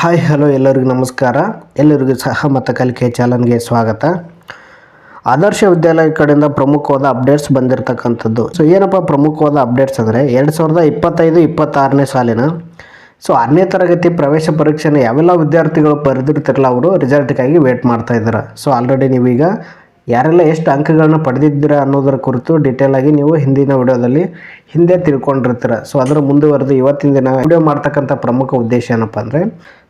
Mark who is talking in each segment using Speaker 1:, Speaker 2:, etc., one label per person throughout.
Speaker 1: Hi hello ಎಲ್ಲರಿಗೂ ನಮಸ್ಕಾರ. ಎಲ್ಲರಿಗೂ ಸಹ ಮತ ಕಲಿಕೆ ಚಾಲನ್ಗೆ ಸ್ವಾಗತ. ಆದರ್ಶ ವಿದ್ಯಾಲಯ ಕಡೆಯಿಂದ ಪ್ರಮುಖವಾದ ಅಪ್ಡೇಟ್ಸ್ ಬಂದಿರತಕ್ಕಂಥದ್ದು. ಸೊ ಏನಪ್ಪ ಪ್ರಮುಖವಾದ ಅಪ್ಡೇಟ್ಸ್ ಅಂದರೆ ಎರಡು ಸಾವಿರದ ಇಪ್ಪತ್ತೈದು, ಇಪ್ಪತ್ತಾರನೇ ಸಾಲಿನ. ಸೊ ಆರನೇ ತರಗತಿ ಪ್ರವೇಶ ಪರೀಕ್ಷೆನ ಯಾವೆಲ್ಲ ವಿದ್ಯಾರ್ಥಿಗಳು ಬರೆದಿರ್ತಿರಲ್ಲ, ಅವರು ರಿಸಲ್ಟ್ಗಾಗಿ ವೇಟ್ ಮಾಡ್ತಾ ಇದ್ದಾರೆ ಸೊ ಆಲ್ರೆಡಿ ನೀವೀಗ ಯಾರೆಲ್ಲ ಎಷ್ಟು ಅಂಕಗಳನ್ನ ಪಡೆದಿದ್ದೀರ ಅನ್ನೋದರ ಕುರಿತು ಡೀಟೇಲ್ ಆಗಿ ನೀವು ಹಿಂದಿನ ವಿಡಿಯೋದಲ್ಲಿ ಹಿಂದೆ ತಿಳ್ಕೊಂಡಿರ್ತೀರ. ಸೊ ಅದರ ಮುಂದುವರೆದು ಇವತ್ತಿನ ದಿನ ವಿಡಿಯೋ ಮಾಡ್ತಕ್ಕಂಥ ಪ್ರಮುಖ ಉದ್ದೇಶ ಏನಪ್ಪ ಅಂದರೆ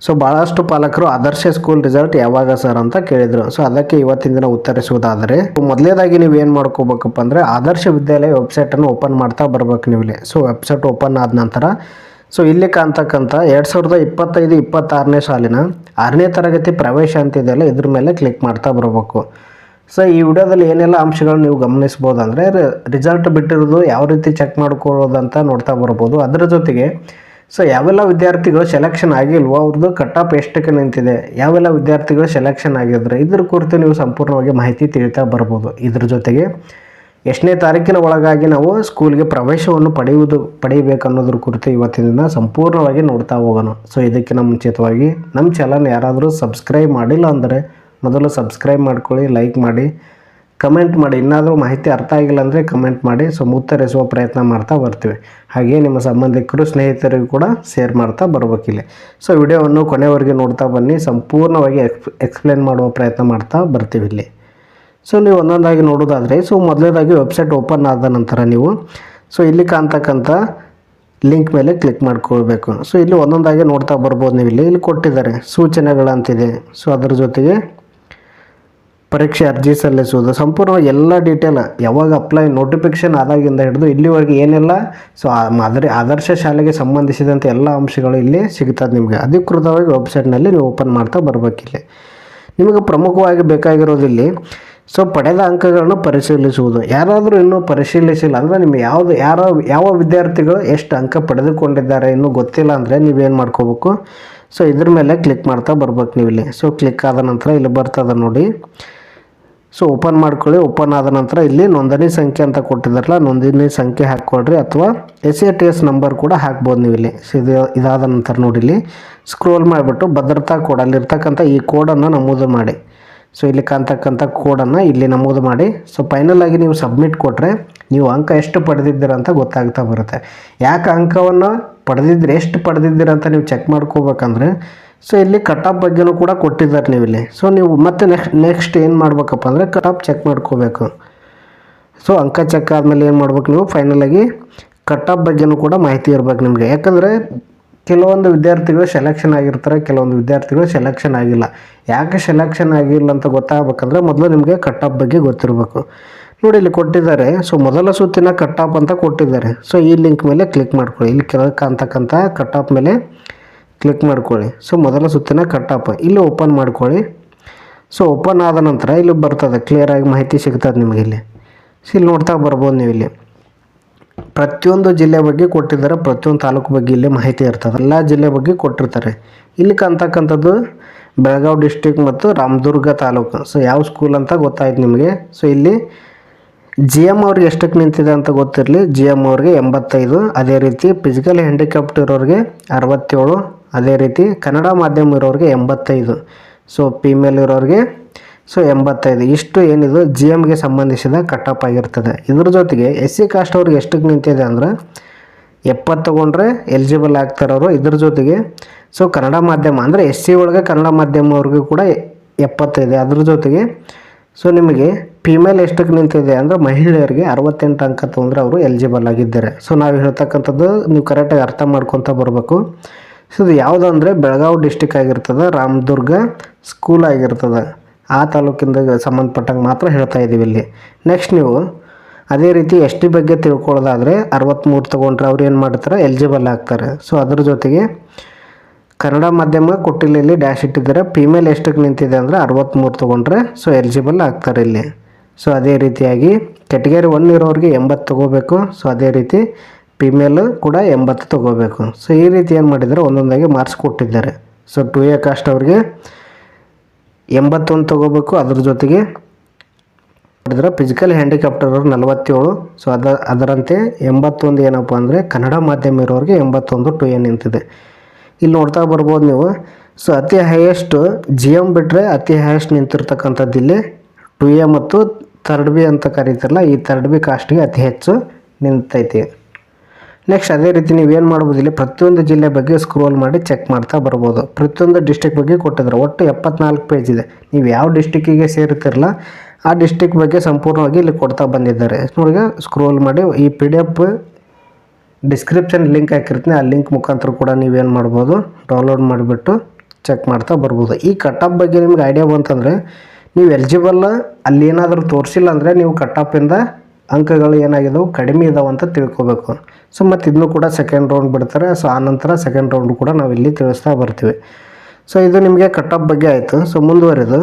Speaker 1: ಸೊ ಭಾಳಷ್ಟು ಪಾಲಕರು ಆದರ್ಶ ಸ್ಕೂಲ್ ರಿಸಲ್ಟ್ ಯಾವಾಗ ಸರ್ ಅಂತ ಕೇಳಿದರು. ಸೊ ಅದಕ್ಕೆ ಇವತ್ತಿನ ದಿನ ಉತ್ತರಿಸುವುದಾದರೆ ಮೊದಲೇದಾಗಿ ನೀವು ಏನು ಮಾಡ್ಕೋಬೇಕಪ್ಪ ಅಂದರೆ, ಆದರ್ಶ ವಿದ್ಯಾಲಯ ವೆಬ್ಸೈಟನ್ನು ಓಪನ್ ಮಾಡ್ತಾ ಬರ್ಬೇಕು ನೀವು ಇಲ್ಲಿ ಸೊ ವೆಬ್ಸೈಟ್ ಓಪನ್ ಆದ ನಂತರ ಸೊ ಇಲ್ಲಿ ಕಾಣ್ತಕ್ಕಂಥ ಎರಡು ಸಾವಿರದ ಇಪ್ಪತ್ತೈದು, ಇಪ್ಪತ್ತಾರನೇ ಸಾಲಿನ ಆರನೇ ತರಗತಿ ಪ್ರವೇಶ ಅಂತಿದೆಯಲ್ಲ, ಇದ್ರ ಮೇಲೆ ಕ್ಲಿಕ್ ಮಾಡ್ತಾ ಬರಬೇಕು. ಸೊ ಈ ವಿಡಿಯೋದಲ್ಲಿ ಏನೆಲ್ಲ ಅಂಶಗಳನ್ನ ನೀವು ಗಮನಿಸ್ಬೋದು ಅಂದರೆ ರಿಸಲ್ಟ್ ಬಿಟ್ಟಿರೋದು ಯಾವ ರೀತಿ ಚೆಕ್ ಮಾಡ್ಕೊಳ್ಳೋದಂತ ನೋಡ್ತಾ ಬರ್ಬೋದು ಅದರ ಜೊತೆಗೆ ಸೊ ಯಾವೆಲ್ಲ ವಿದ್ಯಾರ್ಥಿಗಳು ಸೆಲೆಕ್ಷನ್ ಆಗಿಲ್ವೋ ಅವ್ರದ್ದು ಕಟ್ ಆಫ್ ಎಷ್ಟಕ್ಕೆ ನಿಂತಿದೆ, ಯಾವೆಲ್ಲ ವಿದ್ಯಾರ್ಥಿಗಳು ಸೆಲೆಕ್ಷನ್ ಆಗಿದ್ರೆ ಇದ್ರ ಕುರಿತು ನೀವು ಸಂಪೂರ್ಣವಾಗಿ ಮಾಹಿತಿ ತಿಳಿತಾ ಬರ್ಬೋದು ಇದ್ರ ಜೊತೆಗೆ, ಎಷ್ಟನೇ ತಾರೀಕಿನ ಒಳಗಾಗಿ ನಾವು ಸ್ಕೂಲ್ಗೆ ಪ್ರವೇಶವನ್ನು ಪಡೆಯುವುದು, ಪಡೆಯಬೇಕು ಅನ್ನೋದ್ರ ಕುರಿತು ಇವತ್ತಿನ ದಿನ ಸಂಪೂರ್ಣವಾಗಿ ನೋಡ್ತಾ ಹೋಗೋಣ. ಸೊ ಇದಕ್ಕಿಂತ ಮುಂಚಿತವಾಗಿ, ನಮ್ಮ ಚಾನಲ್ ಯಾರಾದರೂ ಸಬ್ಸ್ಕ್ರೈಬ್ ಮಾಡಿಲ್ಲ ಅಂದರೆ ಮೊದಲು ಸಬ್ಸ್ಕ್ರೈಬ್ ಮಾಡ್ಕೊಳ್ಳಿ, ಲೈಕ್ ಮಾಡಿ, ಕಮೆಂಟ್ ಮಾಡಿ. ಇನ್ನಾದರೂ ಮಾಹಿತಿ ಅರ್ಥ ಆಗಿಲ್ಲ ಅಂದರೆ ಕಮೆಂಟ್ ಮಾಡಿ. ಸೊ ಉತ್ತರಿಸುವ ಪ್ರಯತ್ನ ಮಾಡ್ತಾ ಬರ್ತೀವಿ. ಹಾಗೆಯೇ ನಿಮ್ಮ ಸಂಬಂಧಿಕರು, ಸ್ನೇಹಿತರಿಗೂ ಕೂಡ ಶೇರ್ ಮಾಡ್ತಾ ಬರಬೇಕಿಲ್ಲ. ಸೊ, ವಿಡಿಯೋವನ್ನು ಕೊನೆವರೆಗೆ ನೋಡ್ತಾ ಬನ್ನಿ. ಸಂಪೂರ್ಣವಾಗಿ ಎಕ್ಸ್, ಎಕ್ಸ್ಪ್ಲೇನ್ ಮಾಡುವ ಪ್ರಯತ್ನ ಮಾಡ್ತಾ ಬರ್ತೀವಿ ಇಲ್ಲಿ ಸೊ, ನೀವು ಒಂದೊಂದಾಗಿ ನೋಡೋದಾದರೆ, ಸೊ, ಮೊದಲನೇದಾಗಿ ವೆಬ್ಸೈಟ್ ಓಪನ್ ಆದ ನಂತರ ನೀವು, ಸೊ, ಇಲ್ಲಿ ಕಾಣ್ತಕ್ಕಂಥ ಲಿಂಕ್ ಮೇಲೆ ಕ್ಲಿಕ್ ಮಾಡ್ಕೊಳ್ಬೇಕು. ಸೊ, ಇಲ್ಲಿ ಒಂದೊಂದಾಗಿ ನೋಡ್ತಾ ಬರ್ಬೋದು ನೀವು ಇಲ್ಲಿ ಇಲ್ಲಿ ಕೊಟ್ಟಿದ್ದಾರೆ ಸೂಚನೆಗಳಂತಿದೆ. ಸೊ, ಅದರ ಜೊತೆಗೆ ಪರೀಕ್ಷೆ ಅರ್ಜಿ ಸಲ್ಲಿಸುವುದು. ಸಂಪೂರ್ಣ ಎಲ್ಲ ಡೀಟೇಲ್ ಯಾವಾಗ ಅಪ್ಲೈ ನೋಟಿಫಿಕೇಶನ್ ಆದಾಗಿಂದ ಹಿಡಿದು ಇಲ್ಲಿವರೆಗೆ ಏನೆಲ್ಲ ಸೊ ಮಾದರಿ ಆದರ್ಶ ಶಾಲೆಗೆ ಸಂಬಂಧಿಸಿದಂಥ ಎಲ್ಲ ಅಂಶಗಳು ಇಲ್ಲಿ ಸಿಗ್ತದೆ ನಿಮಗೆ. ಅಧಿಕೃತವಾಗಿ ವೆಬ್ಸೈಟ್ನಲ್ಲಿ ನೀವು ಓಪನ್ ಮಾಡ್ತಾ ಬರಬೇಕಿಲ್ಲಿ. ನಿಮಗೆ ಪ್ರಮುಖವಾಗಿ ಬೇಕಾಗಿರೋದು ಇಲ್ಲಿ ಸೊ ಪಡೆದ ಅಂಕಗಳನ್ನು ಪರಿಶೀಲಿಸುವುದು. ಯಾರಾದರೂ ಇನ್ನೂ ಪರಿಶೀಲಿಸಿಲ್ಲ ಅಂದರೆ ನಿಮಗೆ ಯಾವುದು, ಯಾರ, ಯಾವ ವಿದ್ಯಾರ್ಥಿಗಳು ಎಷ್ಟು ಅಂಕ ಪಡೆದುಕೊಂಡಿದ್ದಾರೆ ಇನ್ನೂ ಗೊತ್ತಿಲ್ಲ ಅಂದರೆ ನೀವೇನು ಮಾಡ್ಕೋಬೇಕು? ಸೊ ಇದ್ರ ಮೇಲೆ ಕ್ಲಿಕ್ ಮಾಡ್ತಾ ಬರ್ಬೇಕು ನೀವು ಇಲ್ಲಿ ಸೊ ಕ್ಲಿಕ್ ಆದ ನಂತರ ಇಲ್ಲಿ ಬರ್ತದೆ ನೋಡಿ. ಸೊ ಓಪನ್ ಮಾಡ್ಕೊಳ್ಳಿ. ಓಪನ್ ಆದ ನಂತರ ಇಲ್ಲಿ ನೋಂದಣಿ ಸಂಖ್ಯೆ ಅಂತ ಕೊಟ್ಟಿದ್ದಾರಲ್ಲ, ನೋಂದಣಿ ಸಂಖ್ಯೆ ಹಾಕ್ಕೊಳ್ರಿ ಅಥವಾ S A T S number ಕೂಡ ಹಾಕ್ಬೋದು ನೀವು ಇಲ್ಲಿ ಇದು ಇದಾದ ನಂತರ ನೋಡಿ ಇಲ್ಲಿ. ಸ್ಕ್ರೋಲ್ ಮಾಡಿಬಿಟ್ಟು ಭದ್ರತಾ ಕೋಡ್ ಅಲ್ಲಿರ್ತಕ್ಕಂಥ ಈ ಕೋಡನ್ನು ನಮೂದು ಮಾಡಿ. ಸೊ ಇಲ್ಲಿ ಕಾಣ್ತಕ್ಕಂಥ ಕೋಡನ್ನು ಇಲ್ಲಿ ನಮೂದು ಮಾಡಿ. ಸೊ ಫೈನಲ್ ಆಗಿ ನೀವು ಸಬ್ಮಿಟ್ ಕೊಟ್ಟರೆ ನೀವು ಅಂಕ ಎಷ್ಟು ಪಡೆದಿದ್ದೀರ ಅಂತ ಗೊತ್ತಾಗ್ತಾ ಬರುತ್ತೆ. ಯಾಕೆ ಅಂಕವನ್ನು ಪಡೆದಿದ್ದರೆ, ಎಷ್ಟು ಪಡೆದಿದ್ದೀರ ಅಂತ ನೀವು ಚೆಕ್ ಮಾಡ್ಕೋಬೇಕಂದ್ರೆ ಸೊ ಇಲ್ಲಿ ಕಟಪ್ ಬಗ್ಗೆನೂ ಕೂಡ ಕೊಟ್ಟಿದ್ದಾರೆ ನೀವು ಇಲ್ಲಿ ಸೊ ನೀವು ಮತ್ತೆ ನೆಕ್ಸ್ಟ್ ನೆಕ್ಸ್ಟ್ ಏನು ಮಾಡ್ಬೇಕಪ್ಪ ಅಂದರೆ ಕಟ್ ಆಫ್ ಚೆಕ್ ಮಾಡ್ಕೋಬೇಕು. ಸೊ ಅಂಕ ಚೆಕ್ ಆದಮೇಲೆ ಏನು ಮಾಡ್ಬೇಕು ನೀವು? ಫೈನಲಾಗಿ ಕಟ್ ಆಫ್ ಬಗ್ಗೆನೂ ಕೂಡ ಮಾಹಿತಿ ಇರಬೇಕು ನಿಮಗೆ. ಯಾಕಂದರೆ ಕೆಲವೊಂದು ವಿದ್ಯಾರ್ಥಿಗಳು ಸೆಲೆಕ್ಷನ್ ಆಗಿರ್ತಾರೆ, ಕೆಲವೊಂದು ವಿದ್ಯಾರ್ಥಿಗಳು ಸೆಲೆಕ್ಷನ್ ಆಗಿಲ್ಲ. ಯಾಕೆ ಸೆಲೆಕ್ಷನ್ ಆಗಿಲ್ಲ ಅಂತ ಗೊತ್ತಾಗಬೇಕಂದ್ರೆ ಮೊದಲು ನಿಮಗೆ ಕಟ್ ಆಫ್ ಬಗ್ಗೆ ಗೊತ್ತಿರಬೇಕು. ನೋಡಿ, ಇಲ್ಲಿ ಕೊಟ್ಟಿದ್ದಾರೆ. ಸೊ ಮೊದಲ ಸುತ್ತಿನ ಕಟ್ ಆಫ್ ಅಂತ ಕೊಟ್ಟಿದ್ದಾರೆ. ಸೊ ಈ ಲಿಂಕ್ ಮೇಲೆ ಕ್ಲಿಕ್ ಮಾಡ್ಕೊಳ್ಳಿ. ಇಲ್ಲಿ ಕೆಳಗೆ ಕಾಣ್ತಕ್ಕಂಥ ಕಟ್ ಆಫ್ ಮೇಲೆ ಕ್ಲಿಕ್ ಮಾಡ್ಕೊಳ್ಳಿ. ಸೊ ಮೊದಲ ಸುತ್ತಿನ ಕಟ್ಟಪ್ಪ ಇಲ್ಲಿ ಓಪನ್ ಮಾಡ್ಕೊಳ್ಳಿ. ಸೊ ಓಪನ್ ಆದ ನಂತರ ಇಲ್ಲಿ ಬರ್ತದೆ. ಕ್ಲಿಯರಾಗಿ ಮಾಹಿತಿ ಸಿಗ್ತದೆ ನಿಮಗೆ ಇಲ್ಲಿ. ಸೊ ಇಲ್ಲಿ ನೋಡ್ತಾ ಬರ್ಬೋದು ನೀವು ಇಲ್ಲಿ. ಪ್ರತಿಯೊಂದು ಜಿಲ್ಲೆ ಬಗ್ಗೆ ಕೊಟ್ಟಿದ್ದಾರೆ. ಪ್ರತಿಯೊಂದು ತಾಲೂಕು ಬಗ್ಗೆ ಇಲ್ಲಿ ಮಾಹಿತಿ ಇರ್ತದೆ. ಎಲ್ಲ ಜಿಲ್ಲೆ ಬಗ್ಗೆ ಕೊಟ್ಟಿರ್ತಾರೆ. ಇಲ್ಲಿ ಕಂತಕ್ಕಂಥದ್ದು ಬೆಳಗಾವಿ ಡಿಸ್ಟಿಕ್ ಮತ್ತು ರಾಮದುರ್ಗ ತಾಲೂಕು. ಸೊ ಯಾವ ಸ್ಕೂಲ್ ಅಂತ ಗೊತ್ತಾಯ್ತು ನಿಮಗೆ. ಸೊ ಇಲ್ಲಿ ಜಿ ಎಂ ಅವ್ರಿಗೆ ಎಷ್ಟಕ್ಕೆ ನಿಂತಿದೆ ಅಂತ ಗೊತ್ತಿರಲಿ. ಜಿ ಎಂ ಅವ್ರಿಗೆ ಎಂಬತ್ತೈದು. ಅದೇ ರೀತಿ ಫಿಸಿಕಲ್ ಹ್ಯಾಂಡಿಕ್ಯಾಪ್ಟ್ ಇರೋರಿಗೆ ಅರವತ್ತೇಳು. ಅದೇ ರೀತಿ ಕನ್ನಡ ಮಾಧ್ಯಮ ಇರೋರಿಗೆ ಎಂಬತ್ತೈದು. ಸೊ ಫಿಮೇಲ್ ಇರೋರಿಗೆ ಸೊ ಎಂಬತ್ತೈದು. ಇಷ್ಟು ಏನಿದು? ಜಿ ಎಮ್ಗೆ ಸಂಬಂಧಿಸಿದ ಕಟ್ ಆಫ್ ಆಗಿರ್ತದೆ. ಇದ್ರ ಜೊತೆಗೆ ಎಸ್ ಸಿ ಕಾಸ್ಟ್ ಅವ್ರಿಗೆ ಎಷ್ಟಕ್ಕೆ ನಿಂತಿದೆ ಅಂದ್ರೆ, ಎಪ್ಪತ್ತು ತೊಗೊಂಡ್ರೆ ಎಲಿಜಿಬಲ್ ಆಗ್ತಾರವರು. ಇದ್ರ ಜೊತೆಗೆ ಸೊ ಕನ್ನಡ ಮಾಧ್ಯಮ, ಅಂದರೆ ಎಸ್ ಸಿ ಒಳಗೆ ಕನ್ನಡ ಮಾಧ್ಯಮವ್ರಿಗೂ ಕೂಡ ಎಪ್ಪತ್ತೈದು. ಅದ್ರ ಜೊತೆಗೆ ಸೊ ನಿಮಗೆ ಫಿಮೇಲ್ ಎಷ್ಟಕ್ಕೆ ನಿಂತಿದೆ ಅಂದರೆ, ಮಹಿಳೆಯರಿಗೆ ಅರವತ್ತೆಂಟು ಅಂಕ ತೊಗೊಂಡ್ರೆ ಅವರು ಎಲಿಜಿಬಲ್ ಆಗಿದ್ದಾರೆ. ಸೊ ನಾವು ಹೇಳ್ತಕ್ಕಂಥದ್ದು ನೀವು ಕರೆಕ್ಟಾಗಿ ಅರ್ಥ ಮಾಡ್ಕೊತ ಬರಬೇಕು. ಸೊ ಇದು ಯಾವುದಂದರೆ ಬೆಳಗಾವಿ ಡಿಸ್ಟಿಕ್ ಆಗಿರ್ತದೆ, ರಾಮದುರ್ಗ ಸ್ಕೂಲ್ ಆಗಿರ್ತದೆ. ಆ ತಾಲೂಕಿಂದ ಸಂಬಂಧಪಟ್ಟಂಗೆ ಮಾತ್ರ ಹೇಳ್ತಾ ಇದ್ದೀವಿ ಇಲ್ಲಿ. ನೆಕ್ಸ್ಟ್ ನೀವು, ಅದೇ ರೀತಿ ಎಸ್ ಟಿ ಬಗ್ಗೆ ತಿಳ್ಕೊಳ್ಳೋದಾದರೆ ಅರವತ್ತ್ಮೂರು ತೊಗೊಂಡ್ರೆ ಅವ್ರು ಏನು ಮಾಡ್ತಾರೆ ಎಲಿಜಿಬಲ್ ಆಗ್ತಾರೆ. ಸೊ ಅದ್ರ ಜೊತೆಗೆ ಕನ್ನಡ ಮಾಧ್ಯಮ ಕೊಟ್ಟಿಲ್ಲ ಡ್ಯಾಶ್ ಇಟ್ಟಿದ್ದಾರೆ. ಫಿಮೇಲ್ ಎಷ್ಟಕ್ಕೆ ನಿಂತಿದೆ ಅಂದರೆ ಅರವತ್ತ್ಮೂರು ತೊಗೊಂಡ್ರೆ ಸೊ ಎಲಿಜಿಬಲ್ ಆಗ್ತಾರೆ ಇಲ್ಲಿ. ಸೊ ಅದೇ ರೀತಿಯಾಗಿ ಕೆಟಗರಿ ಒನ್ ಇರೋರಿಗೆ ಎಂಬತ್ತು ತೊಗೋಬೇಕು. ಸೊ ಅದೇ ರೀತಿ ಫಿಮೇಲ್ ಕೂಡ ಎಂಬತ್ತು ತೊಗೋಬೇಕು. ಸೊ ಈ ರೀತಿ ಏನು ಮಾಡಿದ್ದಾರೆ? ಒಂದೊಂದಾಗಿ ಮಾರ್ಕ್ಸ್ ಕೊಟ್ಟಿದ್ದಾರೆ. ಸೊ ಟು ಎ ಕಾಸ್ಟ್ ಅವ್ರಿಗೆ ಎಂಬತ್ತೊಂದು ತೊಗೋಬೇಕು. ಅದ್ರ ಜೊತೆಗೆ ಮಾಡಿದ್ರೆ ಫಿಸಿಕಲ್ ಹ್ಯಾಂಡಿಕ್ಯಾಪ್ಟರ್ ಅವ್ರು ನಲವತ್ತೇಳು. ಸೊ ಅದ, ಅದರಂತೆ ಎಂಬತ್ತೊಂದು ಏನಪ್ಪ ಅಂದರೆ ಕನ್ನಡ ಮಾಧ್ಯಮ ಇರೋರಿಗೆ ಎಂಬತ್ತೊಂದು ಟು ಎ ನಿಂತಿದೆ. ಇಲ್ಲಿ ನೋಡ್ತಾ ಬರ್ಬೋದು ನೀವು. ಸೊ ಅತಿ ಹೈಯೆಸ್ಟ್ ಜಿ ಎಂ ಬಿಟ್ಟರೆ ಅತಿ ಹೈಯೆಸ್ಟ್ ನಿಂತಿರ್ತಕ್ಕಂಥದ್ದು ಇಲ್ಲಿ ಟು ಎ ಮತ್ತು ಥರ್ಡ್ ಬಿ ಅಂತ ಕರೀತಾರಲ್ಲ, ಈ ಥರ್ಡ್ ಬಿ ಕಾಸ್ಟ್ಗೆ ಅತಿ ಹೆಚ್ಚು ನಿಂತೈತಿ. ನೆಕ್ಸ್ಟ್ ಅದೇ ರೀತಿ ನೀವು ಏನು ಮಾಡ್ಬೋದು? ಇಲ್ಲಿ ಪ್ರತಿಯೊಂದು ಜಿಲ್ಲೆ ಬಗ್ಗೆ ಸ್ಕ್ರೋಲ್ ಮಾಡಿ ಚೆಕ್ ಮಾಡ್ತಾ ಬರ್ಬೋದು. ಪ್ರತಿಯೊಂದು ಡಿಸ್ಟಿಕ್ ಬಗ್ಗೆ ಕೊಟ್ಟಿದ್ದಾರೆ. ಒಟ್ಟು ಎಪ್ಪತ್ನಾಲ್ಕು ಪೇಜ್ ಇದೆ. ನೀವು ಯಾವ ಡಿಸ್ಟಿಕ್ಕಿಗೆ ಸೇರುತ್ತಿರಲ್ಲ ಆ ಡಿಸ್ಟಿಕ್ ಬಗ್ಗೆ ಸಂಪೂರ್ಣವಾಗಿ ಇಲ್ಲಿ ಕೊಡ್ತಾ ಬಂದಿದ್ದಾರೆ. ನೋಡಿ ಸ್ಕ್ರೋಲ್ ಮಾಡಿ. ಈ P D F description link ಹಾಕಿರ್ತೀನಿ. ಆ ಲಿಂಕ್ ಮುಖಾಂತರ ಕೂಡ ನೀವೇನು ಮಾಡ್ಬೋದು? ಡೌನ್ಲೋಡ್ ಮಾಡಿಬಿಟ್ಟು ಚೆಕ್ ಮಾಡ್ತಾ ಬರ್ಬೋದು. ಈ ಕಟ್ ಬಗ್ಗೆ ನಿಮ್ಗೆ ಐಡಿಯಾ ಬಂತಂದರೆ, ನೀವು ಎಲಿಜಿಬಲ್ ಅಲ್ಲಿ ಏನಾದರೂ ತೋರಿಸಿಲ್ಲ ಅಂದರೆ ನೀವು ಕಟ್ ಅಂಕಗಳು ಏನಾಗಿದ್ದವು ಕಡಿಮೆ ಇದಾವೆ ಅಂತ ತಿಳ್ಕೊಬೇಕು. ಸೊ ಮತ್ತು ಇದನ್ನು ಕೂಡ ಸೆಕೆಂಡ್ ರೌಂಡ್ ಬಿಡ್ತಾರೆ. ಸೊ ಆನಂತರ ನಂತರ ಸೆಕೆಂಡ್ ರೌಂಡ್ ಕೂಡ ನಾವು ಇಲ್ಲಿ ತಿಳಿಸ್ತಾ ಬರ್ತೀವಿ. ಸೊ ಇದು ನಿಮಗೆ ಕಟ್ ಆಫ್ ಬಗ್ಗೆ ಆಯಿತು. ಸೊ ಮುಂದುವರೆದು.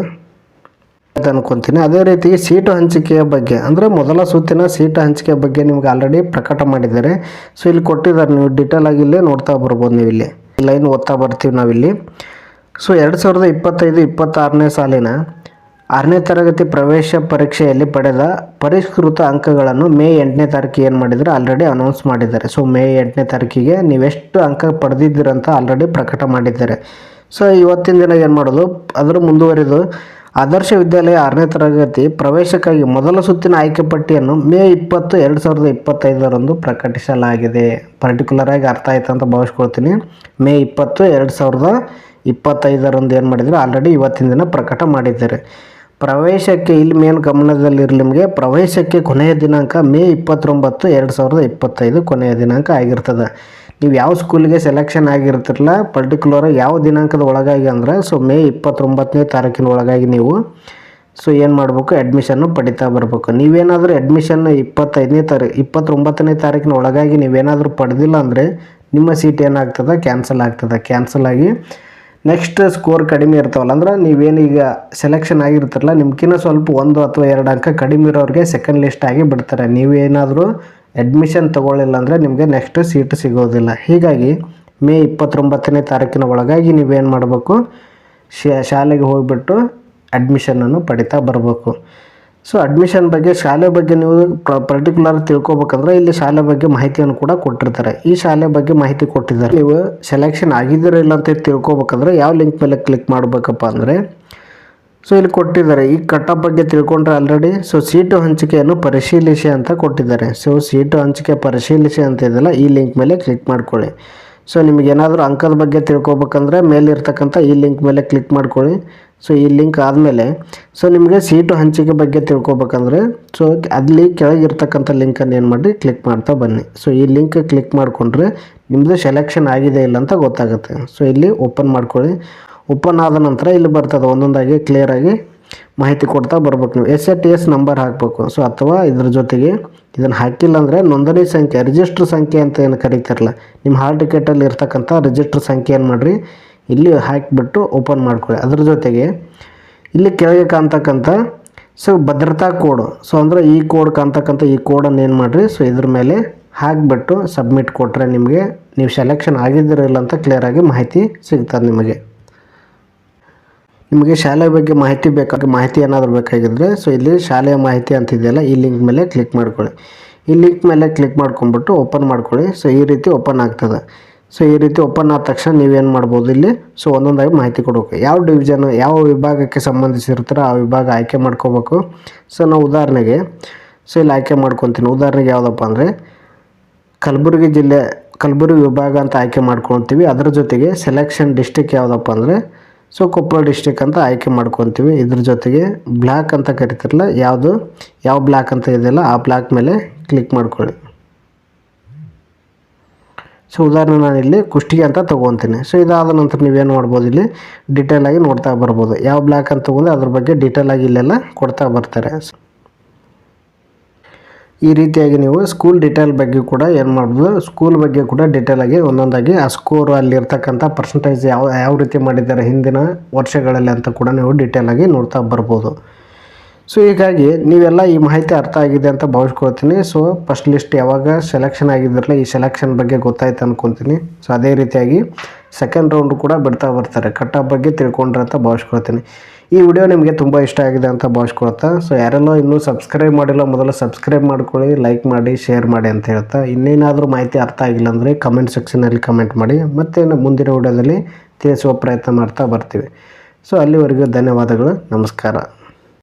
Speaker 1: ಅಂತ ಅನ್ಕೊಂತೀನಿ. ಅದೇ ರೀತಿ ಸೀಟು ಹಂಚಿಕೆಯ ಬಗ್ಗೆ. ಅಂದರೆ ಮೊದಲ ಸುತ್ತಿನ ಸೀಟು ಹಂಚಿಕೆ ಬಗ್ಗೆ ನಿಮ್ಗೆ ಆಲ್ರೆಡಿ ಪ್ರಕಟ ಮಾಡಿದ್ದಾರೆ. ಸೊ ಇಲ್ಲಿ ಕೊಟ್ಟಿದ್ದಾರೆ ನೀವು ಡಿಟೇಲ್ ಆಗಿ ಇಲ್ಲೇ ನೋಡ್ತಾ ಬರ್ಬೋದು ನೀವು ಇಲ್ಲಿ. ಲೈನ್ ಓದ್ತಾ ಬರ್ತೀವಿ ನಾವಿಲ್ಲಿ. ಸೊ ಎರಡು ಸಾವಿರದ ಇಪ್ಪತ್ತೈದು, ಇಪ್ಪತ್ತಾರನೇ ಸಾಲಿನ ಆರನೇ ತರಗತಿ ಪ್ರವೇಶ ಪರೀಕ್ಷೆಯಲ್ಲಿ ಪಡೆದ ಪರಿಷ್ಕೃತ ಅಂಕಗಳನ್ನು ಮೇ ಎಂಟನೇ ತಾರೀಕಿಗೆ ಏನು ಮಾಡಿದರೆ? ಆಲ್ರೆಡಿ ಅನೌನ್ಸ್ ಮಾಡಿದ್ದಾರೆ. ಸೊ ಮೇ ಎಂಟನೇ ತಾರೀಕಿಗೆ ನೀವೆಷ್ಟು ಅಂಕ ಪಡೆದಿದ್ದೀರಂತ ಆಲ್ರೆಡಿ ಪ್ರಕಟ ಮಾಡಿದ್ದಾರೆ. ಸೊ ಇವತ್ತಿನ ದಿನ ಏನು ಮಾಡೋದು? ಅದರ ಮುಂದುವರಿದು, ಆದರ್ಶ ವಿದ್ಯಾಲಯ ಆರನೇ ತರಗತಿ ಪ್ರವೇಶಕ್ಕಾಗಿ ಮೊದಲ ಸುತ್ತಿನ ಆಯ್ಕೆ ಪಟ್ಟಿಯನ್ನು ಮೇ ಇಪ್ಪತ್ತು, ಎರಡು ಸಾವಿರದ ಇಪ್ಪತ್ತೈದರಂದು ಪ್ರಕಟಿಸಲಾಗಿದೆ. ಪರ್ಟಿಕ್ಯುಲರ್ ಆಗಿ ಅರ್ಥ ಆಯಿತು ಅಂತ ಭಾವಿಸ್ಕೊಳ್ತೀನಿ. ಮೇ ಇಪ್ಪತ್ತು, ಎರಡು ಸಾವಿರದ ಇಪ್ಪತ್ತೈದರಂದು ಏನು ಮಾಡಿದರೆ? ಆಲ್ರೆಡಿ ಇವತ್ತಿನ ದಿನ ಪ್ರಕಟ ಮಾಡಿದ್ದಾರೆ. ಪ್ರವೇಶಕ್ಕೆ ಇಲ್ಲಿ ಮೇನ್ ಗಮನದಲ್ಲಿರಲಿ ನಿಮಗೆ. ಪ್ರವೇಶಕ್ಕೆ ಕೊನೆಯ ದಿನಾಂಕ ಮೇ ಇಪ್ಪತ್ತೊಂಬತ್ತು, ಎರಡು ಸಾವಿರದ ಇಪ್ಪತ್ತೈದು ಕೊನೆಯ ದಿನಾಂಕ ಆಗಿರ್ತದೆ. ನೀವು ಯಾವ ಸ್ಕೂಲಿಗೆ ಸೆಲೆಕ್ಷನ್ ಆಗಿರ್ತಿರಲ್ಲ ಪರ್ಟಿಕ್ಯುಲರ್ ಯಾವ ದಿನಾಂಕದ ಒಳಗಾಗಿ ಅಂದ್ರೆ ಸೊ ಮೇ ಇಪ್ಪತ್ತೊಂಬತ್ತನೇ ತಾರೀಕಿನ ಒಳಗಾಗಿ ನೀವು ಸೊ ಏನು ಮಾಡಬೇಕು? ಅಡ್ಮಿಷನ್ನು ಪಡಿತಾ ಬರಬೇಕು. ನೀವೇನಾದರೂ ಅಡ್ಮಿಷನ್ ಇಪ್ಪತ್ತೈದನೇ ತಾರೀಕು ಇಪ್ಪತ್ತೊಂಬತ್ತನೇ ತಾರೀಕಿನ ಒಳಗಾಗಿ ನೀವೇನಾದರೂ ಪಡೆದಿಲ್ಲ ಅಂದರೆ, ನಿಮ್ಮ ಸೀಟ್ ಏನಾಗ್ತದೆ? ಕ್ಯಾನ್ಸಲ್ ಆಗ್ತದೆ. ಕ್ಯಾನ್ಸಲ್ ಆಗಿ ನೆಕ್ಸ್ಟ್ ಸ್ಕೋರ್ ಕಡಿಮೆ ಇರ್ತಾವಲ್ಲ, ಅಂದ್ರೆ ನೀವೇನೀಗ ಸೆಲೆಕ್ಷನ್ ಆಗಿರ್ತಾರಲ್ಲ ನಿಮ್ಗಿನ್ನ ಸ್ವಲ್ಪ ಒಂದು ಅಥವಾ ಎರಡು ಅಂಕ ಕಡಿಮೆ ಇರೋರಿಗೆ ಸೆಕೆಂಡ್ ಲಿಸ್ಟ್ ಆಗಿ ಬಿಡ್ತಾರೆ. ನೀವೇನಾದರೂ ಅಡ್ಮಿಷನ್ ತೊಗೊಳ್ಳಿಲ್ಲ ಅಂದರೆ ನಿಮಗೆ ನೆಕ್ಸ್ಟ್ ಸೀಟ್ ಸಿಗೋದಿಲ್ಲ. ಹೀಗಾಗಿ ಮೇ ಇಪ್ಪತ್ತೊಂಬತ್ತನೇ ತಾರೀಕಿನ ಒಳಗಾಗಿ ನೀವೇನು ಮಾಡಬೇಕು? ಶಾಲೆಗೆ ಹೋಗಿಬಿಟ್ಟು ಅಡ್ಮಿಷನನ್ನು ಪಡಿತಾ ಬರಬೇಕು. ಸೊ ಅಡ್ಮಿಷನ್ ಬಗ್ಗೆ, ಶಾಲೆ ಬಗ್ಗೆ ನೀವು ಪರ್ಟಿಕ್ಯುಲರ್ ತಿಳ್ಕೊಬೇಕಂದ್ರೆ ಇಲ್ಲಿ ಶಾಲೆ ಬಗ್ಗೆ ಮಾಹಿತಿಯನ್ನು ಕೂಡ ಕೊಟ್ಟಿರ್ತಾರೆ. ಈ ಶಾಲೆ ಬಗ್ಗೆ ಮಾಹಿತಿ ಕೊಟ್ಟಿದ್ದಾರೆ. ನೀವು ಸೆಲೆಕ್ಷನ್ ಆಗಿದ್ದೀರ ಇಲ್ಲ ಅಂತ ತಿಳ್ಕೊಬೇಕಂದ್ರೆ ಯಾವ ಲಿಂಕ್ ಮೇಲೆ ಕ್ಲಿಕ್ ಮಾಡಬೇಕಪ್ಪ ಅಂದರೆ ಸೊ ಇಲ್ಲಿ ಕೊಟ್ಟಿದ್ದಾರೆ. ಈ ಕಟ್ಟಪ್ ಬಗ್ಗೆ ತಿಳ್ಕೊಂಡ್ರೆ ಆಲ್ರೆಡಿ ಸೊ ಸೀಟು ಹಂಚಿಕೆಯನ್ನು ಪರಿಶೀಲಿಸಿ ಅಂತ ಕೊಟ್ಟಿದ್ದಾರೆ. ಸೊ ಸೀಟು ಹಂಚಿಕೆ ಪರಿಶೀಲಿಸಿ ಅಂತ ಇದೆಯಲ್ಲ, ಈ ಲಿಂಕ್ ಮೇಲೆ ಕ್ಲಿಕ್ ಮಾಡ್ಕೊಳ್ಳಿ. ಸೊ ನಿಮಗೆ ಏನಾದರೂ ಅಂಕದ ಬಗ್ಗೆ ತಿಳ್ಕೊಬೇಕಂದ್ರೆ ಮೇಲಿರ್ತಕ್ಕಂಥ ಈ ಲಿಂಕ್ ಮೇಲೆ ಕ್ಲಿಕ್ ಮಾಡ್ಕೊಳ್ಳಿ. ಸೊ ಈ ಲಿಂಕ್ ಆದಮೇಲೆ ಸೊ ನಿಮಗೆ ಸೀಟು ಹಂಚಿಕೆ ಬಗ್ಗೆ ತಿಳ್ಕೊಬೇಕಂದ್ರೆ ಸೊ ಅಲ್ಲಿ ಕೆಳಗಿರ್ತಕ್ಕಂಥ ಲಿಂಕನ್ನು ಏನು ಮಾಡಿ ಕ್ಲಿಕ್ ಮಾಡ್ತಾ ಬನ್ನಿ. ಸೊ ಈ ಲಿಂಕ್ ಕ್ಲಿಕ್ ಮಾಡಿಕೊಂಡ್ರೆ ನಿಮ್ಮದು ಸೆಲೆಕ್ಷನ್ ಆಗಿದೆ ಇಲ್ಲ ಅಂತ ಗೊತ್ತಾಗುತ್ತೆ. ಸೊ ಇಲ್ಲಿ ಓಪನ್ ಮಾಡ್ಕೊಳ್ಳಿ. ಓಪನ್ ಆದ ನಂತರ ಇಲ್ಲಿ ಬರ್ತದೆ, ಒಂದೊಂದಾಗಿ ಕ್ಲಿಯರಾಗಿ ಮಾಹಿತಿ ಕೊಡ್ತಾ ಬರ್ಬೇಕು ನೀವು. S A T S number ಹಾಕಬೇಕು. ಸೊ ಅಥವಾ ಇದ್ರ ಜೊತೆಗೆ ಇದನ್ನು ಹಾಕಿಲ್ಲ ಅಂದರೆ ನೋಂದಣಿ ಸಂಖ್ಯೆ ರಿಜಿಸ್ಟ್ರ್ ಸಂಖ್ಯೆ ಅಂತ ಏನು ಕರೀತಾರಲ್ಲ ನಿಮ್ಮ ಹಾಲ್ ಟಿಕೆಟಲ್ಲಿ ಇರ್ತಕ್ಕಂಥ ರಿಜಿಸ್ಟ್ರ್ ಸಂಖ್ಯೆ ಏನು ಮಾಡಿರಿ? ಇಲ್ಲಿ ಹಾಕಿಬಿಟ್ಟು ಓಪನ್ ಮಾಡ್ಕೊಳ್ಳಿ. ಅದ್ರ ಜೊತೆಗೆ ಇಲ್ಲಿ ಕೆಳಗೆ ಕಾಣ್ತಕ್ಕಂಥ ಸೊ ಭದ್ರತಾ ಕೋಡ್ ಸೊ ಅಂದರೆ ಈ ಕೋಡ್ ಕಾಣ್ತಕ್ಕಂಥ ಈ ಕೋಡನ್ನು ಏನು ಮಾಡಿರಿ? ಸೊ ಇದ್ರ ಮೇಲೆ ಹಾಕಿಬಿಟ್ಟು ಸಬ್ಮಿಟ್ ಕೊಟ್ಟರೆ ನಿಮಗೆ ನೀವು ಸೆಲೆಕ್ಷನ್ ಆಗಿದ್ದಿರಲ್ಲ ಅಂತ ಕ್ಲಿಯರಾಗಿ ಮಾಹಿತಿ ಸಿಗ್ತದೆ ನಿಮಗೆ. ನಿಮಗೆ ಶಾಲೆ ಬಗ್ಗೆ ಮಾಹಿತಿ ಬೇಕಾಗಿ ಮಾಹಿತಿ ಏನಾದರೂ ಬೇಕಾಗಿದ್ದರೆ ಸೊ ಇಲ್ಲಿ ಶಾಲೆಯ ಮಾಹಿತಿ ಅಂತಿದೆಯಲ್ಲ ಈ ಲಿಂಕ್ ಮೇಲೆ ಕ್ಲಿಕ್ ಮಾಡ್ಕೊಳ್ಳಿ. ಈ ಲಿಂಕ್ ಮೇಲೆ ಕ್ಲಿಕ್ ಮಾಡ್ಕೊಂಬಿಟ್ಟು ಓಪನ್ ಮಾಡ್ಕೊಳ್ಳಿ. ಸೊ ಈ ರೀತಿ ಓಪನ್ ಆಗ್ತದೆ. ಸೊ ಈ ರೀತಿ ಓಪನ್ ಆದ ತಕ್ಷಣ ನೀವೇನು ಮಾಡ್ಬೋದು ಇಲ್ಲಿ? ಸೊ ಒಂದೊಂದಾಗಿ ಮಾಹಿತಿ ಕೊಡಬೇಕು. ಯಾವ ಡಿವಿಷನ್ ಯಾವ ವಿಭಾಗಕ್ಕೆ ಸಂಬಂಧಿಸಿರ್ತಾರೋ, ಆ ವಿಭಾಗ ಆಯ್ಕೆ ಮಾಡ್ಕೋಬೇಕು. ಸೊ ನಾವು ಉದಾಹರಣೆಗೆ ಸೊ ಇಲ್ಲಿ ಆಯ್ಕೆ ಮಾಡ್ಕೊತೀನಿ. ಉದಾಹರಣೆಗೆ ಯಾವುದಪ್ಪ ಅಂದರೆ, ಕಲಬುರಗಿ ಜಿಲ್ಲೆ ಕಲಬುರಗಿ ವಿಭಾಗ ಅಂತ ಆಯ್ಕೆ ಮಾಡ್ಕೊತೀವಿ ಅದರ ಜೊತೆಗೆ ಸೆಲೆಕ್ಷನ್ ಡಿಸ್ಟಿಕ್ ಯಾವುದಪ್ಪ ಅಂದರೆ ಸೊ ಕೊಪ್ಪಳ ಡಿಸ್ಟಿಕ್ ಅಂತ ಆಯ್ಕೆ ಮಾಡ್ಕೊತೀವಿ. ಇದ್ರ ಜೊತೆಗೆ ಬ್ಲ್ಯಾಕ್ ಅಂತ ಕರಿತಿರಲ್ಲ, ಯಾವುದು? ಯಾವ ಬ್ಲ್ಯಾಕ್ ಅಂತ ಇದೆಯಲ್ಲ, ಆ ಬ್ಲ್ಯಾಕ್ ಮೇಲೆ ಕ್ಲಿಕ್ ಮಾಡ್ಕೊಳ್ಳಿ. ಸೊ ಉದಾಹರಣೆ ನಾನು ಇಲ್ಲಿ ಕುಷ್ಟಿಗೆ ಅಂತ ತೊಗೊತೀನಿ. ಸೊ ಇದಾದ ನಂತರ ನೀವೇನು ಮಾಡ್ಬೋದು ಇಲ್ಲಿ? ಡೀಟೇಲ್ ಆಗಿ ನೋಡ್ತಾ ಬರ್ಬೋದು. ಯಾವ ಬ್ಲ್ಯಾಕ್ ಅಂತ ತೊಗೊಂಡು ಅದ್ರ ಬಗ್ಗೆ ಡೀಟೇಲ್ ಆಗಿ ಇಲ್ಲೆಲ್ಲ ಕೊಡ್ತಾ ಬರ್ತಾರೆ. ಈ ರೀತಿಯಾಗಿ ನೀವು ಸ್ಕೂಲ್ ಡಿಟೇಲ್ ಬಗ್ಗೆ ಕೂಡ ಏನು ಮಾಡ್ಬೋದು? ಸ್ಕೂಲ್ ಬಗ್ಗೆ ಕೂಡ ಡಿಟೇಲ್ ಆಗಿ ಒಂದೊಂದಾಗಿ ಆ ಸ್ಕೋರ್ ಅಲ್ಲಿರ್ತಕ್ಕಂಥ ಪರ್ಸೆಂಟೇಜ್ ಯಾವ ಯಾವ ರೀತಿ ಮಾಡಿದ್ದಾರೆ ಹಿಂದಿನ ವರ್ಷಗಳಲ್ಲಿ ಅಂತ ಕೂಡ ನೀವು ಡಿಟೇಲ್ ಆಗಿ ನೋಡ್ತಾ ಬರ್ಬೋದು. ಸೊ ಹೀಗಾಗಿ ನೀವೆಲ್ಲ ಈ ಮಾಹಿತಿ ಅರ್ಥ ಆಗಿದೆ ಅಂತ ಭಾವಿಸ್ಕೊಳ್ತೀನಿ. ಸೊ ಫಸ್ಟ್ ಲಿಸ್ಟ್ ಯಾವಾಗ ಸೆಲೆಕ್ಷನ್ ಆಗಿದ್ರಲ್ಲ, ಈ ಸೆಲೆಕ್ಷನ್ ಬಗ್ಗೆ ಗೊತ್ತಾಯ್ತು ಅಂದ್ಕೊತೀನಿ ಸೊ ಅದೇ ರೀತಿಯಾಗಿ ಸೆಕೆಂಡ್ ರೌಂಡ್ ಕೂಡ ಬಿಡ್ತಾ ಬರ್ತಾರೆ. ಕಟ್ಟಪ್ ಬಗ್ಗೆ ತಿಳ್ಕೊಂಡ್ರೆ ಅಂತ ಭಾವಿಸ್ಕೊಳ್ತೀನಿ. ಈ ವಿಡಿಯೋ ನಿಮಗೆ ತುಂಬ ಇಷ್ಟ ಆಗಿದೆ ಅಂತ ಭಾವಿಸ್ಕೊಳ್ತಾ. ಸೊ ಯಾರೆಲ್ಲ ಇನ್ನೂ ಸಬ್ಸ್ಕ್ರೈಬ್ ಮಾಡಿಲ್ಲ, ಮೊದಲು ಸಬ್ಸ್ಕ್ರೈಬ್ ಮಾಡ್ಕೊಳ್ಳಿ ಲೈಕ್ ಮಾಡಿ ಶೇರ್ ಮಾಡಿ ಅಂತ ಹೇಳ್ತಾ. ಇನ್ನೇನಾದರೂ ಮಾಹಿತಿ ಅರ್ಥ ಆಗಿಲ್ಲ ಅಂದರೆ ಕಮೆಂಟ್ ಸೆಕ್ಷನಲ್ಲಿ ಕಮೆಂಟ್ ಮಾಡಿ. ಮತ್ತೆ ಮುಂದಿನ ವಿಡಿಯೋದಲ್ಲಿ ತಿಳಿಸುವ ಪ್ರಯತ್ನ ಮಾಡ್ತಾ ಬರ್ತೀವಿ. ಸೊ ಅಲ್ಲಿವರೆಗೂ ಧನ್ಯವಾದಗಳು. ನಮಸ್ಕಾರ.